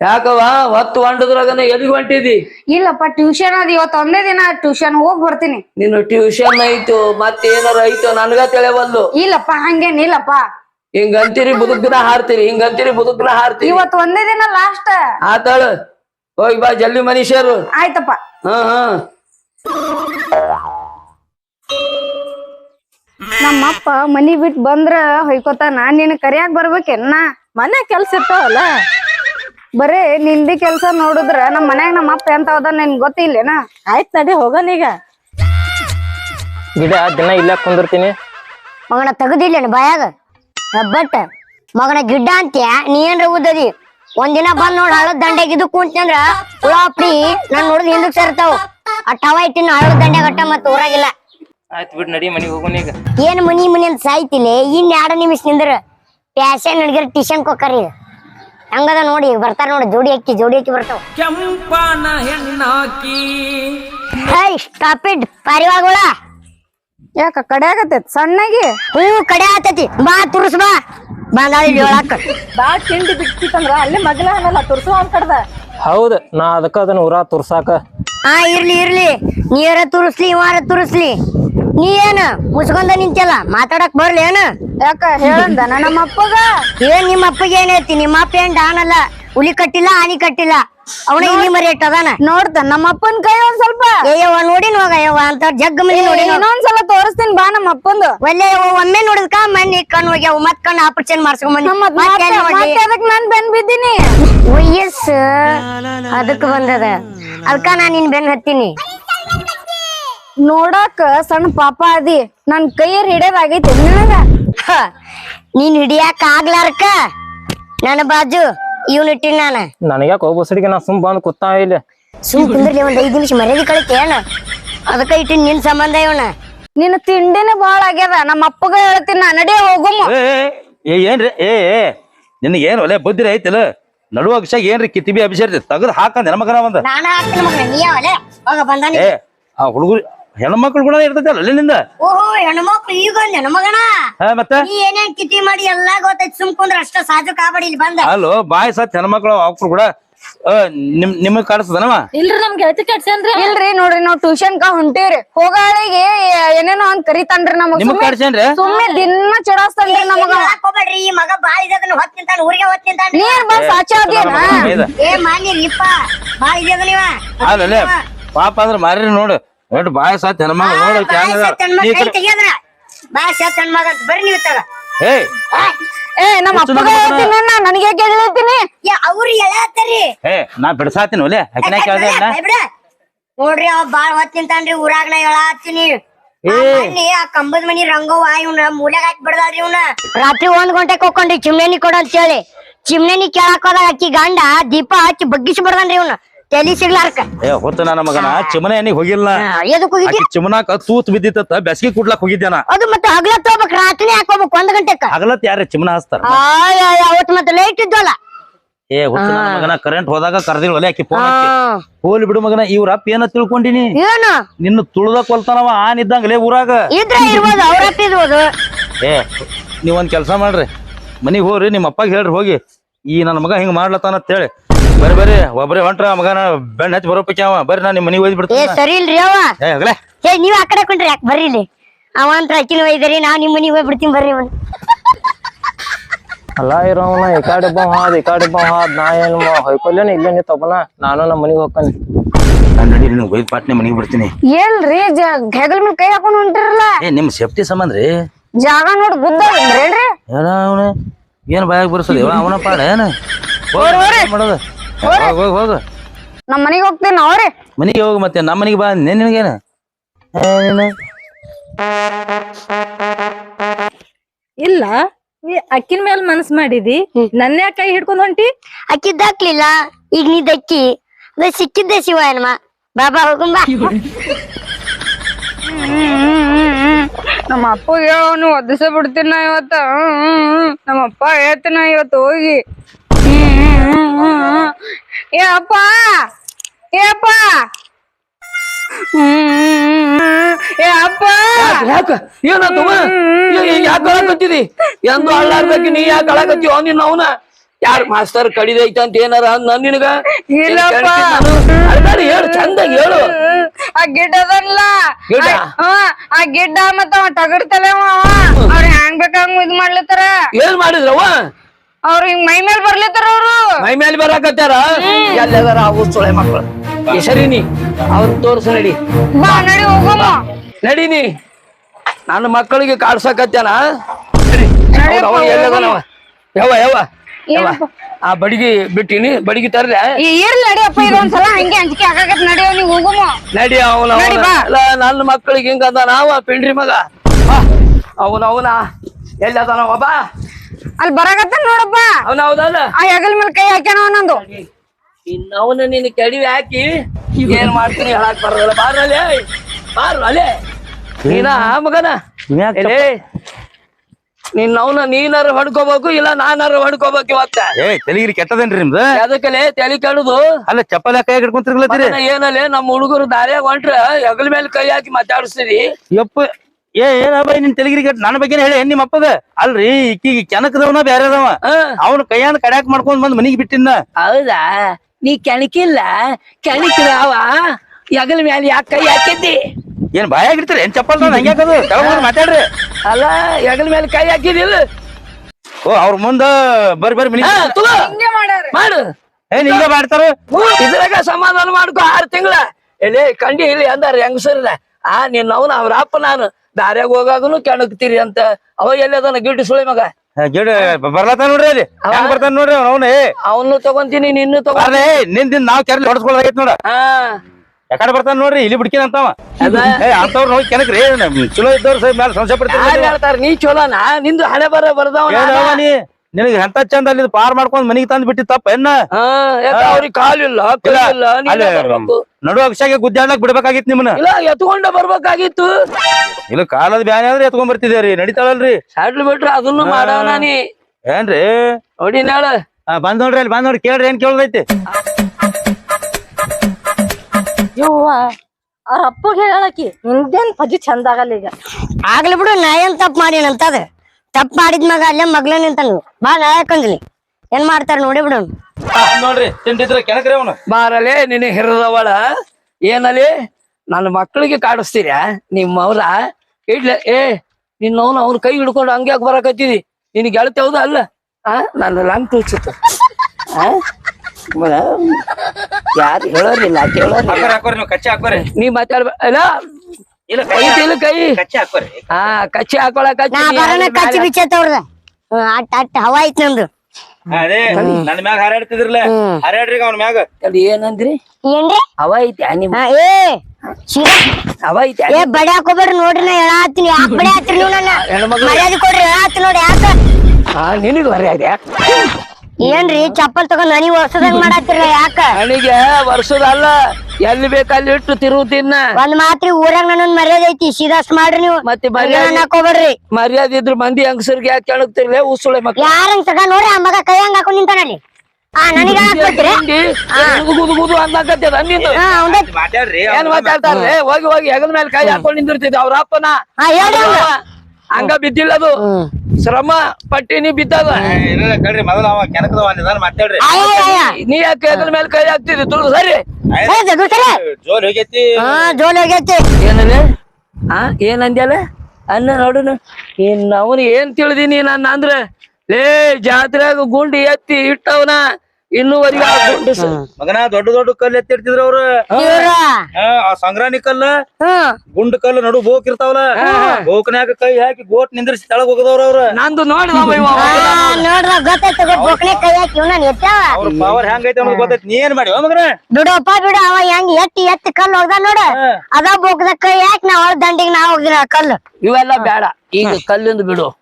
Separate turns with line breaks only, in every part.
ಯಾಕವ್ವ? ಹೊಂಡದ್ರಾಗನ ಎಲ್ಲಿಗೆ ಹೊಂಟಿದಿ?
ಇಲ್ಲಪ್ಪ ಟ್ಯೂಷನ್ ಅದ ಇವತ್ತು ಒಂದೇ ದಿನ ಟ್ಯೂಷನ್ ಹೋಗಿ ಬರ್ತೀನಿ.
ನೀನು ಟ್ಯೂಷನ್ ಐತು ಮತ್ತೇನಾರ ಆಯ್ತು ನನ್ಗ ತಿಳಿಯವಲ್ಲು
ಇಲ್ಲಪ್ಪ ಹಂಗೇನಿಲ್ಲಪ್ಪ.
ಹಿಂಗಂತೀರಿ ಬುದುಕ್ನ ಹಾರ್ತೀರಿ ಹಿಂಗಂತೀರಿ ಬುದುಕ್ನ ಹಾರ್ತೀರಿ.
ಇವತ್ತು ಒಂದೇ ದಿನ ಲಾಸ್ಟ್
ಆತಾಳು ಹೋಗಿ ಬಾ ಜಲ್ದಿ ಮನುಷ್ಯರು
ಆಯ್ತಪ್ಪ.
ಹಾ ಹಾ.
ನಮ್ಮಪ್ಪ ಮನಿ ಬಿಟ್ ಬಂದ್ರ ಹೊಯ್ಕೋತಾನ ನಿನ್ ಕರಿಯಾಕ್ ಬರ್ಬೇಕೆನ್ನ
ಮನೆ ಕೆಲ್ಸ ಇರ್ತಾವಲ್ಲ?
ಬರೇ ನಿಂದಿ ಕೆಲ್ಸ ನೋಡಿದ್ರ ನಮ್ ಮನ್ಯಾಗ ನಮ್ಮ ಅಪ್ಪ ಎಂತ ಹೋದ ನಿನ್ ಗೊತ್ತಿಲ್ಲೇನ?
ಆಯ್ತ್ ನಡಿ ಹೋಗೋಣ ಈಗ.
ಗಿಡ ದಿನ ಇಲ್ಲ ಕುಂದಿರ್ತೀನಿ.
ಮಗನ ತೆಗದಿಲ್ಲ ಬಾಯಾಗ? ಹೆಬ್ಬಟ್ಟ. ಮಗನ ಗಿಡ್ಡ ಅಂತ್ಯ? ನೀ ಏನ್ರ ಉದ್ದದಿ? ಒಂದಿನ ಬಂದ್ ನೋಡ್ ಹಳದ ದಂಡೆಗೆ ಇದು ಕುಂತಂದ್ರ ಉಳಾಪಡಿ ನಾನ್ ನೋಡಿದ್ ಹಿಂದಕ್ ಸೇರ್ತಾವ. ಆ ಟವ ಇಟ್ಟಿನ ಹಳದ ದಂಡೆ ಗಟ್ಟ ಮತ್ತ ಊರಾಗಿಲ್ಲ.
ಆಯ್ತು ಬಿಡ್ ನಡಿ ಮನಿಗೆ ಹೋಗೋಣ ಈಗ.
ಏನ್ ಮನಿ ಮನಿ ಅಂತ ಸಾಯ್ತಿಲೆ? ಇನ್ ಎರಡು ನಿಮಿಷ ನಿಂದ್ರ. ಪ್ಯಾಶನ್ ನಡ್ಗಿರ ಟ್ಯೂಷನ್ ಕೊಕ್ಕರಿ ಹಂಗದ ನೋಡಿ ಬರ್ತಾರ ನೋಡಿ ಜೋಡಿ ಅಕ್ಕಿ ಜೋಡಿ ಅಕ್ಕಿ ಬರ್ತಾವ.
ಕೆಂಪನ ಹೆಣ್ಣಾಕಿ
ಹೈ ಸ್ಟಾಪ್ ಇಟ್ ಪಾರಿವಾಳ
ಯಾಕ ಕಡೆ ಆಗತ್ತೆ ಸಣ್ಣಗೆ?
ಹ್ಞೂ ಕಡೆ ಆತತಿ ಬಾ ತುರ್ಸ್ ಬಾ. ಬಂದಾಳಿ ಹೇಳಾಕ
ಬಾಳ ತಿಂಡಿ ಬಿಟ್ಟಿತ್ತಂದ್ರ ಅಲ್ಲಿ ಮಗಲ ಅನ್ನಲ್ಲ ತುರ್ಸು ಅಂತ ಕಡ್ದ.
ಹೌದು ನಾ ಅದಕ್ಕ ಅದನ್ನ ಊರ ತುರ್ಸಾಕ.
ಹಾ ಇರ್ಲಿ ಇರ್ಲಿ. ನೀರ ತುರ್ಸ್ಲಿ ವಾರ ತುರುಸ್ಲಿ. ನೀ ಏನ ಮುಸ್ಕೊಂಡ ನಿಂತಲ್ಲ ಮಾತಾಡಕ್ ಬರ್ಲಿ ಏನ?
ಯಾಕ ಹೇಳಂದ? ನಮ್ಮ ಅಪ್ಪಗ
ಏನ್ ನಿಮ್ಮ ಅಪ್ಪಗೆ ಏನ್ ಹೇಳ್ತಿ? ನಿಮ್ಮ ಅಪ್ಪ ಏನ್ ಡಾನಲ್ಲ ಹುಲಿ ಕಟ್ಟಿಲ್ಲ ಆನಿ ಕಟ್ಟಿಲ್ಲ. ಅವನ ಇಲ್ಲಿ ಮರಿ ಇಟ್ಟದಾನ
ನೋಡ್ತ ನಮ್ಮ ಅಪ್ಪನ್ ಕೈ ಒಂದ್ ಸ್ವಲ್ಪ.
ಅಯ್ಯವ್ವ ನೋಡಿ ನೋಗ ಅಯ್ಯವ್ವ ಅಂತ ಜಗ್ ಮನಿ ನೋಡಿ.
ಇನ್ನೊಂದ್ಸಲ ತೋರಿಸ್ತೀನಿ ಬಾ ನಮ್ಮ ಅಪ್ಪಂದು.
ಒಳ್ಳೆ ಒಮ್ಮೆ ನೋಡಿದ್ಕ ಮಣ್ಣಿ ಕಣ್ ಹೋಗ್ಯಾವ ಮತ್ ಕಣ್ಣ ಆಪರೇಷನ್ ಮಾಡ್ಸ್ಕೊಂಡ್
ನಾನ್ ಬೆನ್ ಬಿದ್ದೀನಿ.
ಅದಕ್ ಬಂದದ. ಅದಕ್ಕ ನಾನ್ ನಿನ್ ಬೆನ್ ಹತ್ತೀನಿ.
ನೋಡಾಕ ಸಣ್ಣ ಪಾಪ ಅದಿ. ನನ್ ಕೈಯರ್ ಹಿಡಿಯೋದಾಗೈತಿ ನಿನಗ?
ಹ, ನೀನ್ ಹಿಡಿಯಾಕ ಆಗ್ಲಾರ್ಕ? ನನ್ನ ಬಾಜು ಇವ್ನ ಇಟ್ಟಿನ ನಾನ.
ನನಗ್ಯಾಕ ಒಬ್ಬಸಡಿಗೆ ನಾ ಸುಮ್ ಬಂದ್ ಕೂತಾ ಇಲ್ಲಿ.
ಸುಮ್ ಕುಂದ್ರಲಿ ಒಂದ್ ಐದ್ ನಿಮಿಷ ಮರ್ಯಾದೆ ಕಳಿತೆ ಏನ? ಅದಕ್ಕ ಇಟ್ಟಿನ ನಿನ್ ಸಂಬಂಧ ಇವನ.
ನಿನ್ನ ತಿಂಡಿನೇ ಬಾಳ ಆಗ್ಯದ. ನಮ್ಮ ಅಪ್ಪಗ ಹೇಳ್ತೀನಿ ನಾ ನಡಿ ಹೋಗುಮ.
ಏ ಏ, ಏ ಏನ್ರಿ? ಏ ಏ ಏನ್ ಏನು ಒಲೆ ಬುದ್ಧಿ ಐತಿಲ್ಲ? ನಡುವಾಗ ಏನ್ರಿ ಕಿತ್ತಿಬಿ ಅಭಿಷೇಕ ತೆಗೆದು ಹಾಕಂದ ಒಂದ?
ನಾನ ಹಾಕ್ತೀನಿ ಮಗನ ನೀ ಹೋಗ ಬಂದಾನಿ
ಏ ಆ ಹುಡುಗರು ಹೆಣ್ಮಕ್ಳು ಕೂಡ ಇರ್ತೈತಲ್ಲ ಅಲ್ಲಿಂದ?
ಓಹೋ ಹೆಣ್ಮಕ್ಳು ಈಗ ಹೆಣ್ಮಗಣ
ಹಾ ಮತ್ತೆ?
ನೀ ಏನೇನ್ ಕಿತಿ ಮಾಡಿ ಎಲ್ಲಾ ಗೊತ್ತೈತಿ ಸುಮ್ಕೊಂಡ್ರೆ ಅಷ್ಟ ಸಾಜು ಕಾಬಡಿ ಇಲ್ಲಿ ಬಂದ.
ಅಲ್ಲೋ ಬಾಯ್ ಸತ್ ಹೆಣ್ಮಕ್ಳು ಅವ್ರು ಕೂಡ ಆ, ನಿಮ್ ನಿಮಗ್ ಕಾಣಿಸ್ತದನವ?
ಇಲ್ರಿ ನಮ್ ಗೆಳತಿ ಕೆಡ್ಸೇನ್ರಿ
ಇಲ್ರಿ ನೋಡ್ರಿ ನಾವ್ ಟ್ಯೂಷನ್ ಕ ಹೊಂಟೇವ್ರಿ. ಹೋಗಾಳಿಗೆ ಏನೇನೋ ಅಂತ ಕರಿತಾನ್ರಿ ನಮಗ್.
ನಿಮಗ್ ಕಾಡ್ಸೇನ್ರಿ
ಸುಮ್ಮನೆ ದಿನ ಚುಡಾಸ್ತಲ್ರಿ ನಮಗ.
ಹಾಕೋಬೇಡ್ರಿ ಈ ಮಗ ಬಾಳ ಇದನ್ನ ಹೊತ್ ನಿಂತಾನ ಊರಿಗೆ ಹೊತ್ ನಿಂತಾನ?
ನೀರ್ ಬಸ್ ಆಚೆ ಅದೇನ
ಏ ಮಾನ್ಯ ಲಿಪ್ಪ ಬಾಳ ಇದದ ನೀವ?
ಪಾಪ ಅಂದ್ರ ಮಾರಿ ನೋಡು. ಎಷ್ಟು ಬಾಯ ಸತ್ ಹೆಣ್ಮಗ ನೀ
ಸತ್ ಬರ್ರಿ ನೀವು ತಗ
ಏ
ಏ ನಮ್ಮ ಅಪ್ಪಗ ಹೇಳ್ತೀನಿ ನಾ ನನಗೆ ಯಾಕೆ ಹೇಳ್ತೀನಿ
ಯಾ ಅವ್ರು ಎಳತ್ತರಿ
ಏ ನಾ ಬಿಡ್ಸಾತೀನಿ ಒಲೆ. ಆಕಿನ ಕೇಳ್ದೆ ಅದ್ನ.
ನೋಡ್ರಿ ಅವ ಬಾಳ್ ಹೊತ್ ನಿಂತಾನ್ರಿ ಊರಾಗ ನಾ ಹೇಳತ್ತೀನಿ. ಆ ಕಂಬದ ಮನಿ ರಂಗವ್ವ ಇವ್ನ ಮೂಲೆಗ್ ಹಾಕಿ ಬಿಡದಲ್ರಿ ಇವ್ನ. ರಾತ್ರಿ ಒಂದ್ ಗಂಟೆಗೆ ಹೋಗ್ಕೊಂಡ್ರಿ ಚಿಮ್ನೆನಿ ಕೊಡು ಅಂತ ಹೇಳಿ. ಚಿಮ್ನೆನಿ ಕೇಳಕ್ ಹೋದಾಗ ಅಕ್ಕಿ ಗಂಡ ದೀಪ ಹಚ್ಚಿ ಬಗ್ಗಿಸಿ ಬಿಡದನ್ರಿ ಇವ್ನ. ತಲಿ ಸಿಗ್ಲಾರ್ಕ.
ಏ ಹೊತ್ತು ನನ್ನ ಮಗನ ಚಿಮನೆ ಎಣ್ಣಿ ಹೋಗಿಲ್ಲ.
ಎದಕ್ ಹೋಗಿದ್ದಿ
ಆಕಿ ಚಿಮನಾಕ ತೂತ್ ಬಿದ್ದಿತ್ತ ಬ್ಯಾಸ್ಗಿ ಕುಡ್ಲಾಕ್ ಹೋಗಿದ್ಯಾನ.
ಅದು ಮತ್ತೆ ರಾತ್ರಿ ಹಾಕೋಬೇಕು ಒಂದ್ ಗಂಟೆಕ
ಹಗಲತ್ ಯಾರ ಚಿಮನ ಹಚ್ತಾರ?
ಆಯ್ ಆಯ್ ಅವತ್ ಮತ್ತೆ ಲೇಟ್ ಇದ್ವಲ್ಲ
ಏ ನನ್ನ ಮಗನ ಕರೆಂಟ್ ಹೋದಾಗ ಕರ್ದಿಲ್ ಒಲೆ ಆಕಿ ಫೋನ್ ಹೋಲಿ ಬಿಡು ಮಗನ ಇವ್ರ ಅಪ್ಪ ಏನ ತಿಳ್ಕೊಂಡಿನಿ?
ಏನು?
ನಿನ್ನ ತುಳದ ಕೊಲ್ತಾನವ ಆನ್ ಇದ್ದಂಗಲೇ ಊರಾಗ.
ಇದ್ರ ಇರ್ಬೋದು ಅವ್ರ ಇರ್ಬೋದು.
ಏ ನೀವೊಂದ್ ಕೆಲ್ಸ ಮಾಡ್ರಿ. ಮನಿಗ್ ಹೋಗ್ರಿ ನಿಮ್ಮ ಅಪ್ಪಗೆ ಹೇಳ್ರಿ ಹೋಗಿ. ಈ ನನ್ನ ಮಗ ಹಿಂಗ್ ಮಾಡ್ಲತ್ತಾನ ಅಂತ ಹೇಳಿ ಬರ್ರಿ ಬರ್ರಿ. ಒಬ್ರೇ ಹೊಂಟ್ರ ಮಗನ ಬೆಣ್ಣ ಹಚ್ಚಿ ಬರೋಪಕ್ಕೆ ಅವ. ಬರ್ರಿ ನಾ ನಿಮ್ಮ ಮನೆಗೆ ಒಯ್ದು
ಏ
ಬಿಡ್ತೀನಿ
ಸರಿ ಇಲ್ರಿ ಅವ
ಏ ಹಗಲೇ
ಏ ನೀವ್ ಆ ಕಡೆ ಕೊಂಡ್ರಿ ಯಾಕೆ ಬರ್ರಿ ಇಲ್ಲಿ? ಅವ ಅಂತ ಅಕ್ಕಿನ ಒಯ್ದರಿ ನಾವ್ ನಿಮ್ ಮನಿಗ್ ಹೋಗಿ ಬಿಡ್ತೀನಿ ಬರ್ರಿ ಅವ್ನು
ಅಲ್ಲ ಇರೋವನ ಈ ಕಡೆ ಬಾ ಹಾದ್ ಈ ಕಡೆ ಬಾ ಹಾದ್ ನಾ ಏನ್ ಹೊಯ್ಕೊಲ್ಲೇನ ಇಲ್ಲೇ ನಿಂತೊಬ್ಬನ ನಾನು ನಮ್ಮ ಮನಿಗೆ ಹೋಗ್ತಾನೆ
ನಾನ್ ನಡಿ ನಿನ್ ಒಯ್ದು ಪಾಟ್ನೆ ಮನಿಗೆ ಬಿಡ್ತೀನಿ.
ಏನ್ರಿ ಹೆಗಲ್ ಮೇಲೆ ಕೈ ಹಾಕೊಂಡ್ ಹೊಂಟಿರಲ್ಲ?
ಏ ನಿಮ್ ಸೇಫ್ಟಿ ಸಂಬಂಧ ರೀ?
ಜಾಗ ನೋಡಿ ಗುದ್ದ ಹೇಳ್ರಿ
ಏನ ಅವನ? ಏನ್ ಬಾಯಾಗ ಬರ್ಸದ? ಅವನ ಪಾಡ ಏನ್ ಮಾಡೋದು? ಹೋಗ್ ಹೋಗ್ ಹೋಗ.
ಅವ್ರೆ ಮನಿಗ್ ಹೋಗ್ತೀನಿ ಅವ್ರಿ
ಮನಿಗೆ ಹೋಗು ಮತ್ತೆ ನಮ್ಮ ಮನೆಗೆ ಬಾ ನೇ ನಿನಗೇನ?
ಇಲ್ಲ ನೀ ಅಕ್ಕಿನ ಮೇಲೆ ಮನಸ್ ಮಾಡಿದಿ. ನನ್ನ ಕೈ ಹಿಡ್ಕೊಂಡ್ ಹೊಂಟಿ?
ಅಕ್ಕಿ ದಕ್ಲಿಲ್ಲ ಈಗ ನೀ ದಕ್ಕಿ. ಅದ ಸಿಕ್ಕಿದ್ದೆ ಶಿವ ಏನಮ್ಮ ಬಾಬಾ ಹೋಗುಂಬ
ನಮ್ಮ ಅಪ್ಪ ಅವನು ಒದಿಸ ಬಿಡ್ತೀನ ನಾ ಇವತ್ತ. ನಮ್ಮ ಅಪ್ಪ ಹೇಳ್ತೀನ ಇವತ್ತು ಹೋಗಿ. ಏ ಅಪ್ಪ! ಏ ಅಪ್ಪ. ಏ ಅಪ್ಪ!
ಯಾಕ ಏನಾತವ ಯಾಕೆ ಅಳಕತ್ತಿದಿ ಎಂದು ಅಳ್ಳಾರ್ಬೇಕು ನೀ ಯಾಕೆ ಅಳಕತ್ತೀವ ನಿನ್ನ ಅವನ? ಯಾರ್ ಮಾಸ್ತರ್ ಕಡಿದೈತೆ ಅಂತ ಏನಾರ ಅಂದ ನಿನಗ?
ಇಲ್ಲಪ್ಪ.
ಅಲ್ಲಾರಿ ಹೇಳು ಚಂದಾಗಿ ಹೇಳು.
ಆ ಗಿಡ್ಡ ಅದಲ್ಲ
ಗಿಡ್ಡ?
ಆ ಗಿಡ್ಡ ಮತ್ತ ಅವ ಟಗರ್ತಲೆ ಅವ. ಅವ್ರ ಹೆಂಗ್ ಬೇಕಂಗ್ ಇದ್ ಮಾಡ್ಲತ್ತಾರ?
ಏನ್ ಮಾಡಿದ್ರವ
ಅವ್ರ ಹಿಂಗ್ ಮೈ ಮೇಲೆ ಬರ್ಲತ್ತಾರ ಅವ್ರು?
ಮೈ ಮೇಲೆ ಬರಾಕತ್ತಾರ? ಎಲ್ಲದಾರ ಅವು ಸೊಳೆ ಮಕ್ಕಳು ಹೆಸರಿನಿ ಅವ್ರ ತೋರ್ಸು ನಡಿ.
ಬಾ ನಡಿ ಹೋಗಮ್ಮ.
ನಡೀನಿ. ನನ್ನ ಮಕ್ಕಳಿಗೆ ಕಾಡ್ಸಕತ್ತೇನ? ಯಾವ ಯಾವ ಯಾವ ಆ ಬಡಿಗೆ ಬಿಟ್ಟಿನಿ ಬಡಿಗೆ ತರ್ಲೆ.
ಇರ್ಲಿ ನಡಿಯಪ್ಪ ಇದೊಂದ್ಸಲ ಹಂಗೆ ಅಂಜಿಕೆ ಆಗಾಕತ್ ನಡಿ ನೀವ್ ಹೋಗಮ್ಮ.
ನಡಿ ಅವನ. ನನ್ನ ಮಕ್ಕಳಿಗೆ ಹಿಂಗ ಅದ ನಾವ ಪಿಂಡ್ರಿ ಮಗ. ಅವನ ಅವನ. ಎಲ್ಲಿ ಅದಾನವ ಬಾ
ಅಲ್ಲಿ ಬರಾಕತ್ತ ನೋಡಪ್ಪ.
ಅವನ ಹೌದಲ್ಲ?
ಆ ಹೆಗಲ್ ಮೇಲೆ ಕೈ ಹಾಕ್ಯಾನ ಅವನಂದು
ಇನ್ನವನ ನಿನ್ನ ಕೆಡವಿ ಹಾಕಿ ಏನ್ ಮಾಡ್ತೀನಿ ಹೇಳಕ್ ಬರೋದಿಲ್ಲ. ಬಾರಲೆ ಬಾರು ಅಲೆ ನೀನ ಮಗನ? ಎಲೆ ನಿನ್ನವನ ನೀನಾರ ಹೊಡ್ಕೋಬೇಕು ಇಲ್ಲ ನಾನಾರ ಹೊಡ್ಕೋಬೇಕು ಇವತ್ತ?
ಏ ತಲೆಗಿರಿ ಕೆಟ್ಟದೇನ್ರಿ ನಿಮ್ದು?
ಅದಕ್ಕಲೆ ತಲೆ ಕೆಡುದು?
ಅಲ್ಲ ಚಪ್ಪಲ ಕೈ ಹಿಡ್ಕೊಂತಿರ್ಲತ್ತೀರಿ
ಏನಲ್ಲೇ ನಮ್ಮ ಹುಡುಗರು ದಾರ್ಯಾಗ ಹೊಂಟ್ರ ಹೆಗಲ್ ಮೇಲೆ ಕೈ ಹಾಕಿ ಮಾತಾಡಿಸ್ತೀರಿ.
ಯಪ್ಪ ಏ ಏನಪ್ಪ ನಿನ್ ತೆಲಗಿರಿ ಕೆಟ್ಟ ನನ್ನ ಬಗ್ಗೆ ಹೇಳಿ ನಿಮ್ಮ ಅಪ್ಪಗ? ಅಲ್ರಿ ಈಕಿಗೆ ಕೆನಕದವನ ಬೇರೆ ಅದವ.
ಆ,
ಕೈಯನ್ನ ಕೈಯಾನ ಕಡ್ಯಾಕ್ ಮಾಡ್ಕೊಂಡ್ ಬಂದ್ ಮನಿಗ್ ಬಿಟ್ಟಿನ
ಹೌದಾ? ನೀ ಕೆಣಕಿಲ್ಲ? ಕೆಣಕಿದಾವ? ಯಗಲ್ ಮ್ಯಾಲ ಯಾಕೆ ಕೈ ಹಾಕಿದ್ದಿ?
ಏನ್ ಭಯ ಆಗಿರ್ತೀರಿ? ಏನ್ ಚಪ್ಪಲ್ ನಾನು ಹಂಗ್ಯಾಕದು ಕೆಳಗ್ ಮಾತಾಡ್ರಿ.
ಅಲ್ಲ ಯಗಲ್ ಮ್ಯಾಲ ಕೈ ಹಾಕಿದಿಲ್ಲ
ಓ ಅವ್ರ ಮುಂದ ಬರ್ರಿ ಬರ್ರಿ ಮನಿ
ಹಾ, ತಗೋ.
ಹಿಂಗೆ ಮಾಡ್ಯಾರ.
ಮಾಡು.
ಏನ್ ಹಿಂಗ ಮಾಡ್ತಾರ?
ಇದ್ರಾಗ ಸಮಾಧಾನ ಮಾಡ್ಕೊ ಆರ್ ತಿಂಗಳ. ಎಲ್ಲಿ ಕಂಡಿ ಇಲ್ಲಿ ಅಂದಾರ ಹೆಂಗಸರ್ಲ. ಆ ನಿನ್ನ ಅವನ ಅವ್ರ ಅಪ್ಪ ನಾನು. ದಾರ್ಯಾಗ ಹೋಗಾಗನು ಕೆಣಕ್ತೀರಿ ಅಂತ. ಅವ ಎಲ್ಲಿ ಅದನ್ನ ಗಿಡ್ಡಿ ಸುಳಿ ಮಗ.
ಗಿಡ ಬರ್ಲತ್ತ ನೋಡ್ರಿ ಅಲ್ಲಿ? ಹೆಂಗ್ ಬರ್ತಾನ ನೋಡ್ರಿ ಅವನೇ?
ಅವನು ತಗೊಂತೀನಿ ನಿನ್ನ ತಗೋ
ಅದೇ ನಿನ್ ದಿನ ನಾವ್ ಕೆರ್ಲಿ ಹೊಡ್ಸ್ಕೊಳ್ಳೋದೈತ್ ನೋಡ. ಯಾಕಡೆ ಬರ್ತಾನ ನೋಡ್ರಿ? ಇಲ್ಲಿ ಬಿಡ್ಕಿನ ಅಂತವ. ಅಂತವ್ರ ನೋಡಿ ಕೆನಕ್ರಿ ಚಲೋ ಇದ್ದವ್ರ ಸೈ ಮ್ಯಾಲ ಸಂಶಯ ಪಡ್ತಾರೆ
ನೀ ಚಲೋನಾ? ನಿಂದು ಹಣೆ ಬರ ಬರ್ದವ
ನೀ? ನಿನಗೆ ಎಂತ ಚಂದ ಅಲ್ಲಿ ಪಾರ್ ಮಾಡ್ಕೊಂಡ್ ಮನಿಗೆ ತಂದ್ ಬಿಟ್ಟಿ ತಪ್ಪ
ಎನ್ನ ಅವ್ರಿಗೆ ಕಾಲಿಲ್ಲ ಇಲ್ಲ ನೀನೇ.
ನಡು ಅಕ್ಷಾಗೆ ಗುದ್ದಾಡಕ್ ಬಿಡ್ಬೇಕಾಗಿತ್ತು ನಿಮ್ಮನ್ನ.
ಇಲ್ಲ ಎತ್ಕೊಂಡ ಬರ್ಬೇಕಾಗಿತ್ತು.
ಇಲ್ಲ ಕಾಲದ ಬ್ಯಾನೆ ಆದ್ರೆ ಎತ್ಕೊಂಡ್ ಬರ್ತಿದೇವ್ರಿ ನಡಿತಾಳಲ್ರಿ?
ಸಾಡ್ಲು ಬಿಟ್ರಿ ಅದನ್ನು ಮಾಡಿ ನೀ.
ಏನ್ರಿ?
ನೋಡಿ ನಾಳ.
ಆ, ಬಂದ್ ನೋಡ್ರಿ ಅಲ್ಲಿ ಬಂದ್ ನೋಡ್ರಿ. ಕೇಳ್ರಿ ಏನ್ ಕೇಳದೈತಿ.
ಯವ್ವ ಅವ್ರ ಅಪ್ಪಗೆ ಹೇಳಾಕಿ ನಿಂದೇನ್ ಪಜಿ ಚಂದ ಆಗಲ್ಲ ಈಗ.
ಆಗ್ಲಿ ಬಿಡು ನಾ ಏನ್ ತಪ್ಪ ಮಾಡಿನಂತದ ತಪ್ಪ ಮಾಡಿದ ಮಗ ಅಲ್ಲೇ ಮಗ್ಲ ನಿಂತಾನು. ಬಾ ಯಾಕಂದ್ರಿ ಯಾಕಂದ್ಲಿ ಏನ್ ಮಾಡ್ತಾರ ನೋಡಿ ಬಿಡು.
ನೋಡ್ರಿ ತಿಂಡಿದ್ರ ಕೆಣಕ್ರಿ ಅವನು.
ಬಾರಲೆ ನಿನ್ನ ಹಿರಿದವಳ. ಏನಲ್ಲಿ ನನ್ನ ಮಕ್ಕಳಿಗೆ ಕಾಡಿಸ್ತೀರ? ನಿಮ್ಮವ್ರ ಇಡ್ಲ ಏ ನಿನ್ನವನು ಅವ್ನ ಕೈ ಹಿಡ್ಕೊಂಡು ಹಂಗೆ ಯಾಕೆ ಬರಕತ್ತಿದಿ? ನಿನ್ ಗೆಳತಿ ಹೌದಾ ಅಲ್ಲ? ಆ ನನ್ನ ಲಂಗ್ ತೂಚಿತ ಆ? ಯಾರು ಹೇಳೋರಿಲ್ಲ ಕೇಳೋರಿಲ್ಲ
ಹಾಕೋರಿ ಹಾಕೋರಿ ನೀವು ಕಚ್ಚಿ ಹಾಕೋರಿ.
ನೀ ಮಾತಾಡ್ಬ ಅಲ್ಲ
ಇಲ್ಲ
ಕೈ ಇಲ್ಲ ಕೈ.
ಕಚ್ಚಿ ಹಾಕೋರಿ
ಹಾ ಕಚ್ಚಿ ಹಾಕೊಳಕ
ನಾ ಬರೋಣ ಕಚ್ಚಿ ಬಿಚ್ಚತ್ತವ್ರದ ಅಟ್ ಅಟ್ ಹವಾ ಐತ್ ನಂದು.
ಅದೇ ನನ್ ಮ್ಯಾಗ ಹಾರಾಡ್ತಿದ್ರಲ್ಲ ಹಾರಾಡ್ರಿ ಅವ್ನ ಮ್ಯಾಗ.
ಅಲ್ಲಿ ಏನಂದ್ರಿ?
ಏನ್ರಿ?
ಅವ ಐತೆ ನಿಮ್
ಹಾ, ಏ ಶಿರಾ
ಅವ ಐತಿ
ಏ ಬಡಿ ಹಾಕೋಬೇಡ್ರಿ ನೋಡ್ರಿ ನಾ ಹೇಳಾತೀನಿ ಯಾಕೆ ಬಡಿ ಹಾಕ್ತಿರಿ ನೀವು ನನ್ನ? ಮರ್ಯಾದೆ ಕೊಡ್ರಿ ಹೇಳತ್ತೀನಿ ನೋಡಿ ಯಾಕ?
ಹಾ ನಿನಗ್ ಮರ್ಯಾದೆ?
ಏನ್ರಿ ಚಪ್ಪಲ್ ತಗೊಂಡ್ ನನಗ್ ಹೊಸದಂಗ್ ಮಾಡತ್ತಿರ ಯಾಕ?
ನನಗೆ ವರ್ಷದ ಅಲ್ಲ ಎಲ್ಲಿ ಬೇಕಲ್ಲಿ ಇಟ್ಟು ತಿರುವುದಿನ್ನ
ಒಂದ್ ಮಾತ್ರಿ ಊರಾಗ ನನ್ನ ಮರ್ಯಾದೆ ಐತಿ ಸೀದಾಸ್ ಮಾಡ್ರಿ ನೀವು.
ಮತ್ತೆ ಮರ್ಯಾದೆ
ಹಾಕೋಬೇಡ್ರಿ
ಮರ್ಯಾದೆ ಇದ್ರು ಮಂದಿ ಹೆಂಗಸರಿಗೆ ಯಾಕೆ ಕೆಣಕ್ತಿರ್ಲೆ ಉಸುಳೆ ಮಕ್ಳು.
ಯಾರಂಗ್ ಸಗ ನೋಡ್ರಿ ಆ ಮಗ ಕೈ ಹಂಗ ಹಾಕೊಂಡ್ ನಿಂತಾನಲ್ಲಿ ಆ ನನಗ
ಗುದು ಗುದು ಏನ್ ಹೋಗಿ ಹೋಗಿ ಹೆಗಲ್ ಮೇಲೆ ಕೈ ಹಾಕೊಂಡ್ ನಿಂದಿರ್ತಿದ್ದೆ ಅವ್ರ ಅಪ್ಪನ. ಹಂಗ ಬಿದ್ದಿಲ್ಲ ಅದು. ಶ್ರಮ ಪಟ್ಟಿನಿ ಬಿದ್ದದ
ಬಿದ್ದಾಗ ಕಡ್ರಿ ಮೊದಲ ಅವ ಕೆನಕದವ ನಿಧಾನ ಮಾತಾಡ್ರಿ.
ನೀ ಯಾಕೆ ಹೆಗಲ ಮೇಲೆ ಕೈ ಹಾಕ್ತಿದ್ದಿ? ತುಳು ಸರಿ.
ಏ, ಜಗ್ಗು ಸರಿ.
ಜೋಲ್ ಹೋಗೈತಿ
ಹಾ ಜೋಲ್ ಹೋಗೈತಿ
ಹಾ ಆ ಅಂದ್ಯಾಲ ಅನ್ನ ನೋಡುನು. ಇನ್ ಅವನು ಏನ್ ತಿಳಿದೀನಿ ನನ್ನ ಅಂದ್ರೆ? ಲೇ ಜಾತ್ರೆಗ ಗುಂಡಿ ಎತ್ತಿ ಇಟ್ಟವನ. ಇನ್ನೂವರೆಗೆ ಆ ಗುಂಡು ಸ-
ಮಗನ ದೊಡ್ಡ ದೊಡ್ಡ ಕಲ್ಲು ಎತ್ತಿಡ್ತಿದ್ರ ಅವ್ರ.
ಹಾ.
ಆ, ಸಂಗ್ರಾಣಿ ಕಲ್ಲ. ಗುಂಡ್ ಕಲ್ಲು ನಡು ಬೋಕ್ ಇರ್ತಾವಲ್ಲ. ಬೋಕ್ನ್ಯಾಗ ಕೈ ಹಾಕಿ ಗೋಟ್ ನಿಂದ್ರಿಸಿ ತೆಳಗ್ ಹೋಗದವ್ರ ಅವ್ರ.
ನಂದು ನೋಡಿ ಇವ.
ಆ, ನೋಡ್ರ ಗೊತ್ತಾಯ್ತು ಕೈ ಹಾಕಿ ಇವ್ನ ಎತ್ತಾವ
ಅವ್ರ ಪವರ್ ಹೆಂಗೈತೆ ಅನ್ನೋದು ಗೊತ್ತೈತಿ ನೀ ಏನ್ ಮಾಡಿ ಮಗನ?
ಬಿಡಪ್ಪ ಬಿಡು ಅವ ಹೆಂಗ್ ಎತ್ತಿ ಎತ್ತಿ ಕಲ್ಲು ಹೋಗ್ದ ನೋಡು. ಅದ ಬೋಕ್ದ ಕೈ ಹಾಕಿ ನಾವ್ ದಂಡಿಗೆ ನಾವ್ ಹೋಗ್ದಿನ ಆ ಕಲ್ಲು.
ಇವೆಲ್ಲ ಬೇಡ. ಈಗ ಕಲ್ಲಿಂದ ಬಿಡು.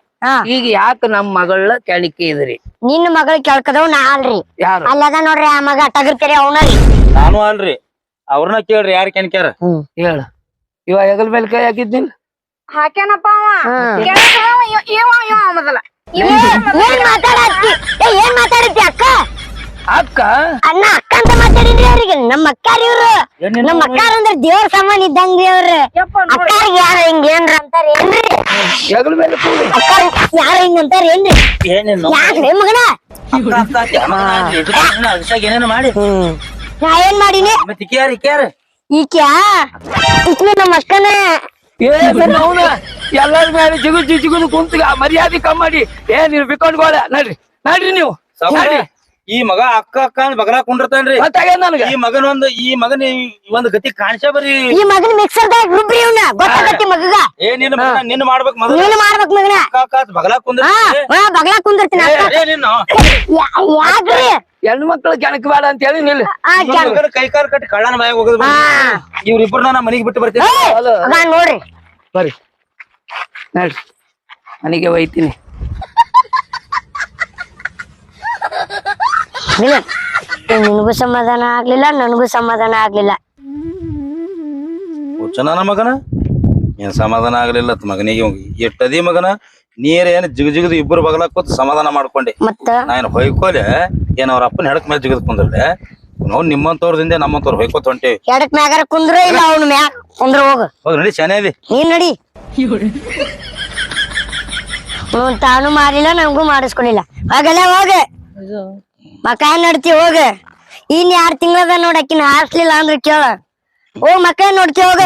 ಈಗ ಯಾಕ ನಮ್ ಮಗಳ ಕೆಳಕಿ ಇದ್ರಿ?
ನಿನ್ನ ಮಗಳ ಕೇಳ್ಕದವ್ ನಾ ಅಲ್ರಿ.
ಯಾರು?
ಅಲ್ಲದ ನೋಡ್ರಿ ಆ ಮಗ ಟಗರ್ಕೆರೆ ಅವನರಿ.
ನಾನು ಅಲ್ರಿ. ಅವ್ರನ್ನ ಕೇಳ್ರಿ ಯಾರ ಕೆನ್ಕ್ಯಾರ
ಹೇಳು. ಇವ ಹೆಗಲ್ ಮೇಲೆ ಕೈ ಹಾಕಿದ್ನಿಲ್ಲ
ಹಾಕ್ಯಾನಪ್ಪ ಅವ.
ಏನ್ ಮಾತಾಡತ್ತಿ? ಏ, ಏನ್ ಮಾತಾಡತ್ತಿ ಅಕ್ಕ?
ಅಕ್ಕ?
ಅಣ್ಣ ಅಕ್ಕ ಅಂತ ಮಾತಾಡಿದ್ರಿ ಅವ್ರಿಗೆ. ನಮ್ಮ ಅಕ್ಕಾರಿ ಇವ್ರು ನಮ್ಮ ಅಕ್ಕಾರ ಅಂದ್ರೆ ದೇವ್ರ ಸಾಮಾನ್ ಇದ್ದಂಗ್ರಿ ಅವ್ರು. ಅಕ್ಕಾರಿಗೆ ಯಾರ ಹಿಂಗ ಏನ್ರ ಅಂತಾರ ಏನ್ರಿ?
ಹೆಗಲ ಮೇಲೆ ಕೂಡಿ.
ಅಕ್ಕಾರ ಯಾರ ಹಿಂಗ ಅಂತಾರ ಏನ್ರಿ? ಯಾಕ್ರಿ ಮಗನ?
ಏನೇನ ಮಾಡಿ.
ನಾ ಏನ್ ಮಾಡಿನಿ? ಈಕ್ಯಾ? ಈಕ್ನ ನಮ್ಮ ಅಕ್ಕನ.
ಎಲ್ಲಾರ ಮೇಲೆ ಜಿಗು ಜಿಗುದು ಕುಂತ ಮರ್ಯಾದೆ ಕಮ್ಮಿ ಮಾಡಿ. ಏ ನೀವು ಬಿಕೊಂಡ್ಗೋಳ ನಡ್ರಿ ನಡ್ರಿ ನೀವು. ನಡ್ರಿ.
ಈ ಮಗ ಅಕ್ಕ ಅಕ್ಕ ಅಂದ್ ಬಗಲ ಕುಂಡಿರ್ತಾನ್ರಿ.
ಗೊತ್ತಾಗ್ಯದ ನನಗೆ?
ಈ ಮಗನ ಒಂದ್ ಈ ಮಗನ ಈ ಒಂದ್ ಗತಿ ಕಾಣಿಸ ಬರ್ರಿ.
ಈ ಮಗನ ಮಿಕ್ಸರ್ ದಾಗ ರುಬ್ರಿ ಇವ್ನ ಗೊತ್ತಾಗತ್ತಿ ಮಗಗ.
ಏ ನಿನ್ನ ಮಗನ ನಿನ್ನ ಮಾಡ್ಬೇಕು ಮೊದಲ
ನೀನು ಮಾಡ್ಬೇಕ್ ಮಗನ.
ಅಕ್ಕ ಅಕ್ಕ ಬಗಲ ಕುಂದ್ರ
ಹಾ ಹಾ ಬಗ್ಲಾ ಕುಂದಿರ್ತೀನಿ ಅಕ್ಕ
ಏ ನಿನ್ನ
ಯಾಕ್ರಿ?
ಹೆಣ್ಣು ಮಕ್ಕಳು ಕೆಣಕ್ ಬೇಡ ಅಂತ ಹೇಳಿ ನಿಲ್
ಆ
ಮಗನ ಕೈ ಕಾಲ್ ಕಟ್ಟಿ ಕಳ್ಳನ ಮನೆಗೆ ಹೋಗೋದು ಇವ್ರಿಬ್ರು ನಾನು ಮನೆಗೆ ಬಿಟ್ಟು ಬರ್ತೀನಿ.
ನೋಡ್ರಿ.
ಬರ್ರಿ. ನಡ್ರಿ. ಮನೆಗೆ ಒಯ್ತೀನಿ
ಇಲ್ಲ ನಿನಗೂ ಸಮಾಧಾನ ಆಗ್ಲಿಲ್ಲ ನನಗೂ ಸಮಾಧಾನ ಆಗ್ಲಿಲ್ಲ.
ಹುಚ್ಚನ ಮಗನ? ಏನ್ ಸಮಾಧಾನ ಆಗ್ಲಿಲ್ಲ? ಅತ್ ಮಗನಿಗೆ ಎಟ್ಟದಿ ಮಗನ? ನೀರ್ ಏನ್ ಜಿಗ್ ಜಿಗದು ಇಬ್ಬರು ಬಗಲ ಕೂತ್ ಸಮಾಧಾನ ಮಾಡ್ಕೊಂಡೆ.
ಮತ್ತ?
ನಾ ಏನ್ ಹೊಯ್ಕೋಲೆ ಏನ್ ಅವ್ರ ಅಪ್ಪನ ಹೆಡಕ್ ಮೇಲೆ ಜಿಗದ್ ಕುಂದ್ರಲೆ? ನಾವು ನಿಮ್ಮಂತವ್ರದಿಂದ ನಮ್ಮಂತವ್ರು ಹೊಯ್ಕೋತ ಹೊಂಟೇವಿ.
ಎಡಕ್ ಮ್ಯಾಗಾರ ಕುಂದ್ರ ಇಲ್ಲ ಅವ್ನ ಮ್ಯಾಗ? ಕುಂದ್ರ ಹೋಗು.
ಹೋಗಿ ನಡಿ ಚೆನ್ನಾಗಿ
ನೀನ್ ನಡಿ. ತಾನು ಮಾಡಿಲ್ಲ ನಮಗೂ ಮಾಡಿಸ್ಕೊಂಡಿಲ್ಲ. ಹೋಗಲ್ಲ ಹೋಗ. ಮಕ್ಕ ನಡ್ತಿ ಹೋಗ? ಇನ್ ಎರಡ್ ತಿಂಗಳದ ನೋಡಕಿನ ಹಾಸ್ಲಿಲ್ಲ ಅಂದ್ರೆ ಕೇಳ. ಓ ಮಕ್ಕ ನೋಡ್ತಿ ಹೋಗ?